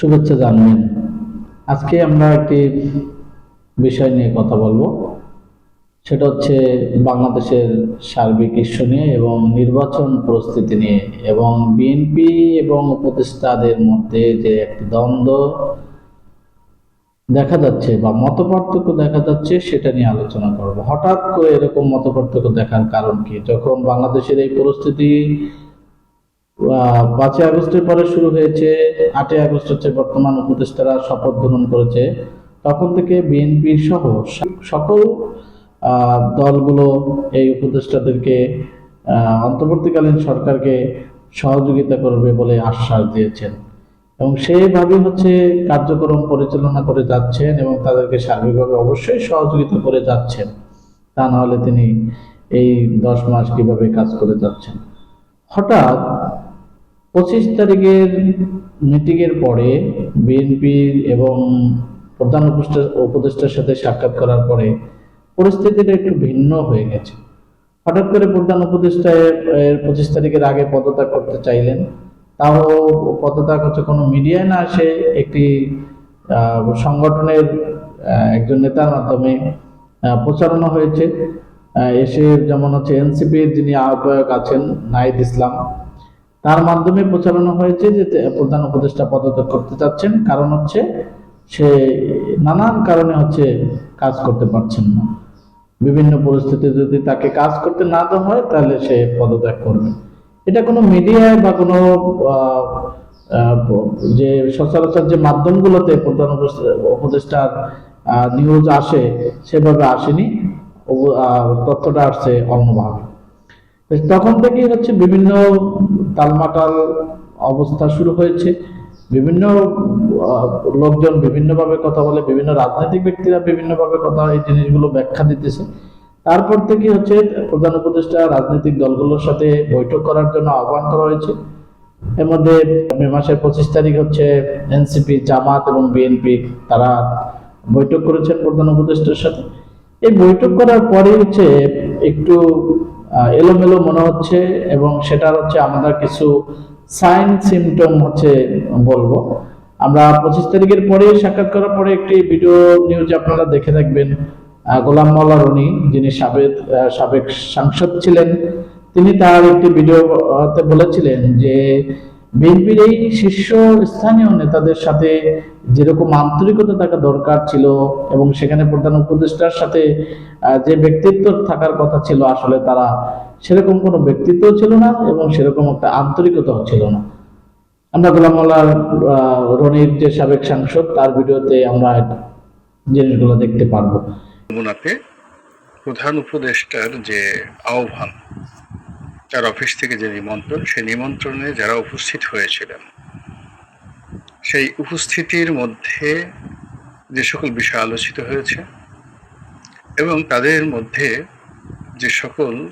শুভেচ্ছা জানবেন। আজকে আমরা একটি বিষয় নিয়ে কথা বলব। সেটা হচ্ছে বাংলাদেশের সার্বিক ইস্যু নিয়ে এবং নির্বাচন পরিস্থিতি নিয়ে এবং বিএনপি এবং উপদেষ্টাদের মধ্যে যে একটি দ্বন্দ্ব দেখা যাচ্ছে বা মতপার্থক্য দেখা যাচ্ছে, সেটা নিয়ে আলোচনা করব। হঠাৎ করে এরকম মতপার্থক্য দেখার কারণ কি? যখন বাংলাদেশের এই পরিস্থিতি পাঁচই আগস্টের পরে শুরু হয়েছে, আটই আগস্ট হচ্ছে বর্তমান উপদেষ্টারা শপথ গ্রহণ করেছে। তখন থেকে বিএনপি সহ সকল দলগুলো এই উপদেষ্টাদেরকে অন্তর্বর্তীকালীন সরকারকে সহযোগিতা করবে বলে আশ্বাস দিয়েছেন। এবং সেইভাবে হচ্ছে কার্যক্রম পরিচালনা করে যাচ্ছেন এবং তাদেরকে সার্বিকভাবে অবশ্যই সহযোগিতা করে যাচ্ছেন। তা নাহলে তিনি এই দশ মাস কীভাবে কাজ করে যাচ্ছেন। হঠাৎ পঁচিশ তারিখের মিটিংয়ের পরে বিএনপি এবং প্রধান উপদেষ্টা- উপদেষ্টার সাথে সাক্ষাৎ করার পরে পরিস্থিতিটা একটু ভিন্ন হয়ে গেছে। হঠাৎ করে প্রধান উপদেষ্টা পঁচিশ তারিখের আগে পদত্যাগ করতে চাইলেন। তাও পদত্যাগ হচ্ছে কোনো মিডিয়ায় না আসে একটি সংগঠনের একজন নেতার মাধ্যমে প্রচারণা হয়েছে। এসে যেমন হচ্ছে এনসিপির যিনি আহ্বায়ক আছেন, নাহিদ ইসলাম তার মাধ্যমে প্রচারণা হয়েছে যে প্রধান উপদেষ্টা পদত্যাগ করতে চাচ্ছেন। কারণ হচ্ছে সে নানান কারণে হচ্ছে কাজ করতে পারছেন না। বিভিন্ন পরিস্থিতি যদি তাকে কাজ করতে না দেওয়া হয়, তাহলে সে পদত্যাগ করবে। এটা কোনো মিডিয়ায় বা কোনো যে সচরাচর যে মাধ্যমগুলোতে প্রধান উপদেষ্টা- উপদেষ্টার নিউজ আসে, সেভাবে আসেনি। তথ্যটা আসছে অন্যভাবে। তখন থেকেই হচ্ছে বিভিন্ন তালমাটাল অবস্থা শুরু হয়েছে। বিভিন্ন লোকজন বিভিন্নভাবে কথা বলে, বিভিন্ন রাজনৈতিক ব্যক্তিরা বিভিন্নভাবে কথা এই জিনিসগুলো ব্যাখ্যা দিতেছে। তারপর থেকে হচ্ছে প্রধান উপদেষ্টা রাজনৈতিক দলগুলোর সাথে বৈঠক করার জন্য আহ্বান করা হয়েছে। এর মধ্যে মে মাসের পঁচিশ তারিখ হচ্ছে এনসিপি, জামাত এবং বিএনপি তারা বৈঠক করেছেন প্রধান উপদেষ্টার সাথে। এই বৈঠক করার পরে হচ্ছে একটু এলোমেলো মনে হচ্ছে এবং সেটার হচ্ছে আমরা কিছু সাইন সিমটম হচ্ছে বলব। আমরা পঁচিশ তারিখের পরে, সাক্ষাৎ করার পরে একটি ভিডিও নিউজ আপনারা দেখে থাকবেন গোলাম মাওলা রনি, যিনি সাবেক সাবেক সাংসদ ছিলেন, তিনি তার একটি ভিডিওতে বলেছিলেন যে বিএনপির এই শীর্ষ স্থানীয় নেতাদের সাথে যেরকম আন্তরিকতা থাকা দরকার ছিল এবং সেখানে প্রধান উপদেষ্টার সাথে যে ব্যক্তিত্ব থাকার কথা ছিল আসলে তারা সেরকম কোনো ব্যক্তিত্ব ছিল না এবং সেরকম একটা আন্তরিকতাও ছিল না। আমরা গোলাম রনির যে সাবেক সাংসদ, তার ভিডিওতে আমরা জিনিসগুলো দেখতে পারব। প্রধান উপদেষ্টার যে আহ্বান তার অফিস থেকে যে নিমন্ত্রণ, সেই নিমন্ত্রণে যারা উপস্থিত হয়েছিলেন, সেই উপস্থিতির মধ্যে যে সকল বিষয় আলোচিত হয়েছে এবং তাদের মধ্যে যে সকল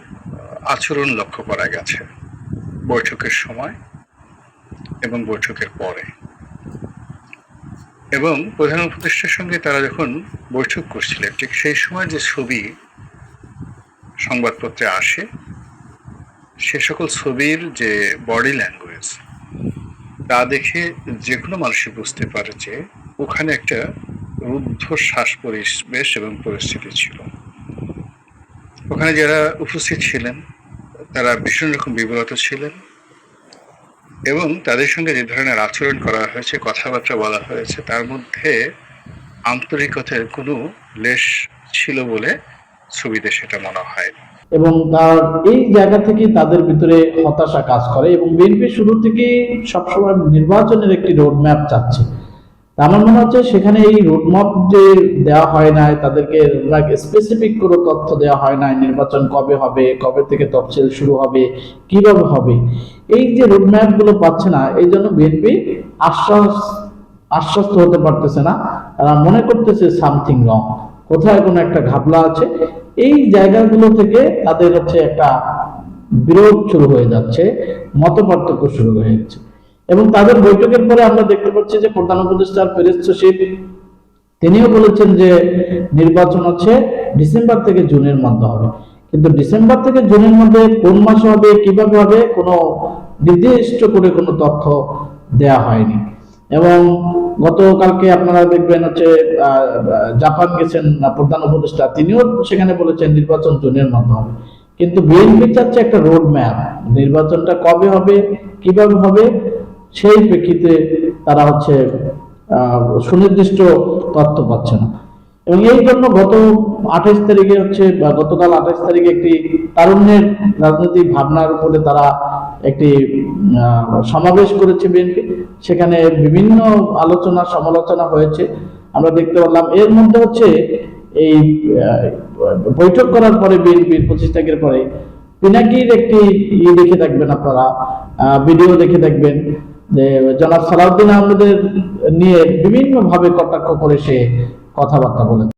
আচরণ লক্ষ্য করা গেছে বৈঠকের সময় এবং বৈঠকের পরে। এবং প্রধান উপদেষ্টার সঙ্গে তারা যখন বৈঠক করছিলেন, ঠিক সেই সময় যে ছবি সংবাদপত্রে আসে সে সকল ছবির যে বডি ল্যাঙ্গুয়েজ তা দেখে যে কোনো মানুষই বুঝতে পারে যে ওখানে একটা রুদ্ধ শ্বাস পরিবেশ এবং পরিস্থিতি ছিল। ওখানে যারা উপস্থিত ছিলেন, তারা ভীষণ রকম বিব্রত ছিলেন এবং তাদের সঙ্গে যে ধরনের আচরণ করা হয়েছে, কথাবার্তা বলা হয়েছে, তার মধ্যে আন্তরিকতার কোনো লেশ ছিল বলে ছবিতে সেটা মনে হয় এবং তার এই জায়গা থেকে তাদের ভিতরে হতাশা কাজ করে এবং বিএনপি শুরু থেকে সবসময় নির্বাচনের একটি রোডম্যাপ চাচ্ছে। আমার মনে হচ্ছে সেখানে এই রোডম্যাপ যে দেওয়া হয় নাই, তাদেরকে স্পেসিফিক কোনো তথ্য দেওয়া হয় নাই, নির্বাচন কবে হবে, কবে থেকে তফসিল শুরু হবে, কীভাবে হবে, এই যে রোডম্যাপগুলো পাচ্ছে না, এই জন্য বিএনপি আশ্বাস, আশ্বস্ত হতে পারতেছে না। তারা মনে করতেছে সামথিং রং কোথায় কোনো একটা ঘাপলা আছে। এই জায়গাগুলো থেকে তাদের হচ্ছে একটা বিরোধ শুরু হয়ে যাচ্ছে, মত পার্থক্য শুরু হয়ে যাচ্ছে। এবং তাদের বৈঠকের পরে আমরা দেখতে পাচ্ছি যে প্রধান উপদেষ্টার সচিব তিনিও বলেছেন যে নির্বাচন হচ্ছে ডিসেম্বর থেকে জুনের মধ্যে হবে। কিন্তু ডিসেম্বর থেকে জুনের মধ্যে কোন মাসে হবে, কীভাবে হবে, কোনো নির্দিষ্ট করে কোনো তথ্য দেয়া হয়নি। এবং গতকালকে আপনারা দেখবেন হচ্ছে জাপান গেছেন প্রধান উপদেষ্টা, তিনিও সেখানে বলেছেন নির্বাচন জুনের হবে কিন্তু বিএনপি চাচ্ছে একটা রোড ম্যাপ নির্বাচনটা কবে হবে, কীভাবে হবে, সেই প্রেক্ষিতে তারা হচ্ছে সুনির্দিষ্ট তথ্য পাচ্ছে না। এবং এই জন্য গত আঠাইশ তারিখে হচ্ছে গতকাল আঠাইশ তারিখে একটি তারুণ্যের রাজনৈতিক ভাবনার উপরে তারা একটি আহ, সমাবেশ করেছে বিএনপি সেখানে বিভিন্ন আলোচনা সমালোচনা হয়েছে। আমরা দেখতে পারলাম এর মধ্যে হচ্ছে এই বৈঠক করার পরে বিএনপির পঁচিশ তারিখের পরে পিনাকির একটি ইয়ে দেখে দেখবেন আপনারা ভিডিও দেখে দেখবেন যে জনাব সালাউদ্দিন আহমেদের নিয়ে বিভিন্ন ভাবে কটাক্ষ করে সে কথাবার্তা বলেছে।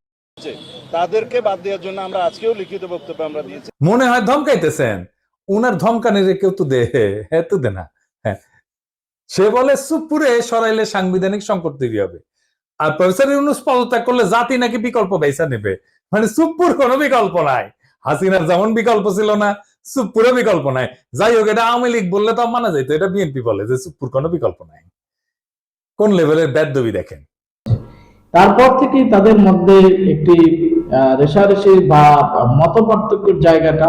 তাদেরকে বাদ দেওয়ার জন্য আমরা আজকেও লিখিত বক্তব্য আমরা দিয়েছি। মনে হয় ধমকাইতেছেন। উনার ধমকানির কেউ তো দে হ্যাঁ তো দে না হ্যাঁ। সে বলে সুপুরে সরাইলে সাংবিধানিক সংকট তৈরি হবে। আর প্রফেসর ইউনুস পদত্যাগ করলে জাতি নাকি বিকল্প বেসা নেবে। মানে সুপুর কোনো বিকল্প নাই। হাসিনার যেমন বিকল্প ছিল না সুপুরে বিকল্প নাই। যাই হোক, এটা আওয়ামী লীগ বললে তো মানা যাইতো, এটা বিএনপি বলে যে সুপুর কোনো বিকল্প নাই। কোন লেভেলের ব্যাদবি দেখেন? তারপর থেকে তাদের মধ্যে একটি রেষারেষি বা মত পার্থক্যের জায়গাটা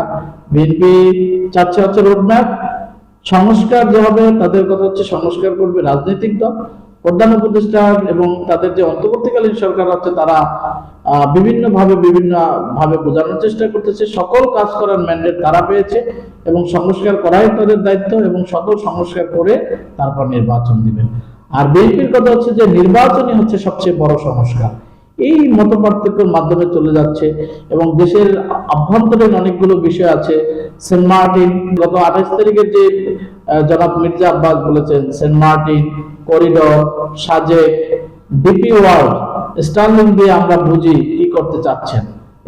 বিএনপি চাচ্ছে হচ্ছে রোডম্যাপ। সংস্কার যে হবে তাদের কথা হচ্ছে সংস্কার করবে রাজনৈতিক দল প্রধান উপদেষ্টা এবং তাদের যে অন্তর্বর্তীকালীন সরকার আছে তারা আহ, বিভিন্ন ভাবে বিভিন্ন ভাবে বোঝানোর চেষ্টা করতেছে। সকল কাজ করার ম্যান্ডেট তারা পেয়েছে এবং সংস্কার করাই তাদের দায়িত্ব এবং সকল সংস্কার করে তারপর নির্বাচন দিবেন। আর বিএনপির কথা হচ্ছে যে নির্বাচনই হচ্ছে সবচেয়ে বড় সংস্কার। এই মত পার্থক্যের মাধ্যমে চলে যাচ্ছে এবং দেশের আভ্যন্তরীণ অনেকগুলো বিষয় আছে। সেন্ট মার্টিন, গত আঠাশ তারিখের যে জনাব মির্জা আব্বাস বলেছেন, Saint Martin, corridor Sajek DP World, Sterling দিয়ে আমরা বুঝি কি করতে চাচ্ছেন।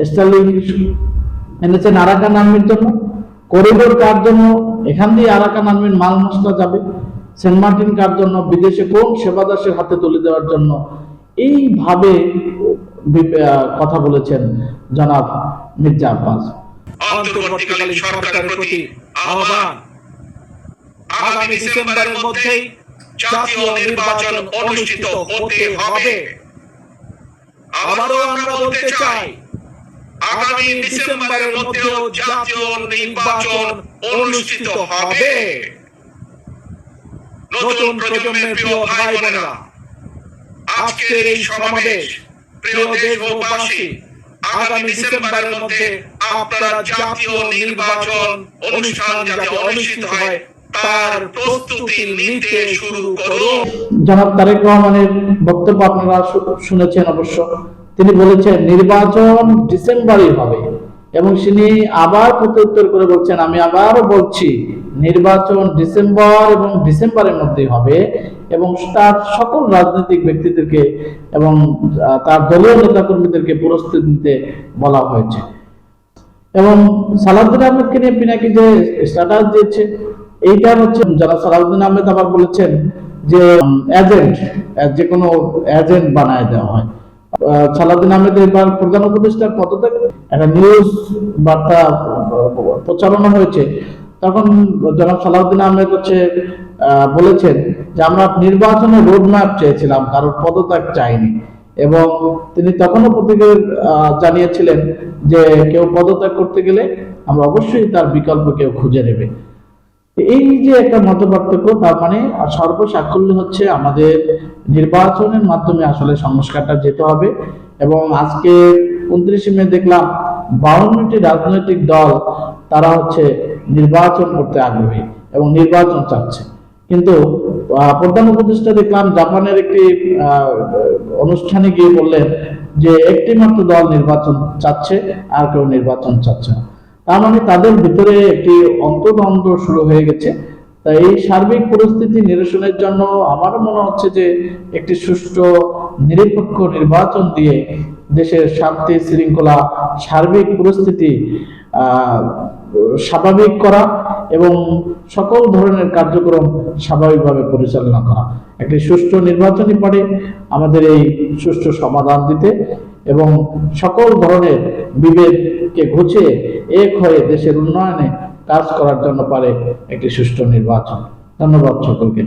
স্টার্লিং এনেছেন আরাকান আর্মির জন্য। করিডোর কার জন্য? এখান দিয়ে আরাকান আর্মির মাল মশলা যাবে। সেন্ট মার্টিন কার জন্য? বিদেশে কোন সেবা দাসের হাতে তুলে দেওয়ার জন্য? এইভাবে কথা বলেছেন জনাব মির্জা আব্বাস। আমরা আগামী হবে। নতুন প্রজন্মের প্রিয় ভাই বোনেরা আজকের এই সমাবেশ প্রিয় দেশবাসী আগামী ডিসেম্বরের মধ্যে আপনারা জাতীয় নির্বাচন অনুষ্ঠান যাতে অনুষ্ঠিত হয় তার প্রস্তুতি নিতে শুরু করুন। জনাব তারেক রহমানের বক্তব্য আপনারা শুনেছেন অবশ্য। তিনি বলেছেন নির্বাচন ডিসেম্বরই হবে এবং তিনি আবার প্রত্যুত্তর করে বলছেন আমি আবারও বলছি নির্বাচন ডিসেম্বর এবং ডিসেম্বরের মধ্যে হবে। এবং তার সকল রাজনৈতিক ব্যক্তিদেরকে এবং তার দলীয় নেতাকর্মীদেরকে প্রস্তুতি নিতে বলা হয়েছে। এবং সালাউদ্দিন আহমেদকে নিয়ে পিনাকি যে স্ট্যাটাস দিয়েছে এইটা হচ্ছে যারা সালাউদ্দিন আহমেদ আবার বলেছেন যে এজেন্ট যে কোনো এজেন্ট বানায় দেওয়া হয়। আহ, সালাউদ্দিন আহমেদ এবার প্রধান উপদেষ্টার পদত্যাগ একটা নিউজ বার্তা প্রচারণা হয়েছে। তখন জনাব সালাউদ্দিন আহমেদ হচ্ছে বলেছেন যে আমরা নির্বাচনের রোড ম্যাপ চেয়েছিলাম কারোর পদত্যাগ চাইনি। এবং তিনি তখনও প্রতিক্রিয়া আহ, জানিয়েছিলেন যে কেউ পদত্যাগ করতে গেলে আমরা অবশ্যই তার বিকল্প কেউ খুঁজে নেবে। এই যে একটা মত পার্থক্য তার মানে সর্বসাকল্য হচ্ছে আমাদের নির্বাচনের মাধ্যমে আসলে সংস্কারটা যেতে হবে। এবং আজকে উনত্রিশে মে দেখলাম বাউন্নটি রাজনৈতিক দল তারা হচ্ছে নির্বাচন করতে আগ্রহী এবং নির্বাচন চাচ্ছে। কিন্তু প্রধান উপদেষ্টা দেখলাম জাপানের একটি অনুষ্ঠানে গিয়ে বললেন যে একটি মাত্র দল নির্বাচন চাচ্ছে, আর কেউ নির্বাচন চাচ্ছে না। তার মানে তাদের ভিতরে একটি অন্তর্দ্বন্দ্ব শুরু হয়ে গেছে। তাই এই সার্বিক পরিস্থিতি নিরসনের জন্য আমারও মনে হচ্ছে যে একটি সুষ্ঠু, নিরপেক্ষ নির্বাচন দিয়ে দেশের শান্তি, শৃঙ্খলা, সার্বিক পরিস্থিতি স্বাভাবিক করা এবং সকল ধরনের কার্যক্রম স্বাভাবিকভাবে পরিচালনা করা। একটি সুষ্ঠু নির্বাচনী পারে আমাদের এই সুষ্ঠু সমাধান দিতে এবং সকল ধরনের বিভেদকে ঘুচিয়ে এক হয়ে দেশের উন্নয়নে কাজ করার জন্য পারে একটি সুষ্ঠু নির্বাচন। ধন্যবাদ সকলকে।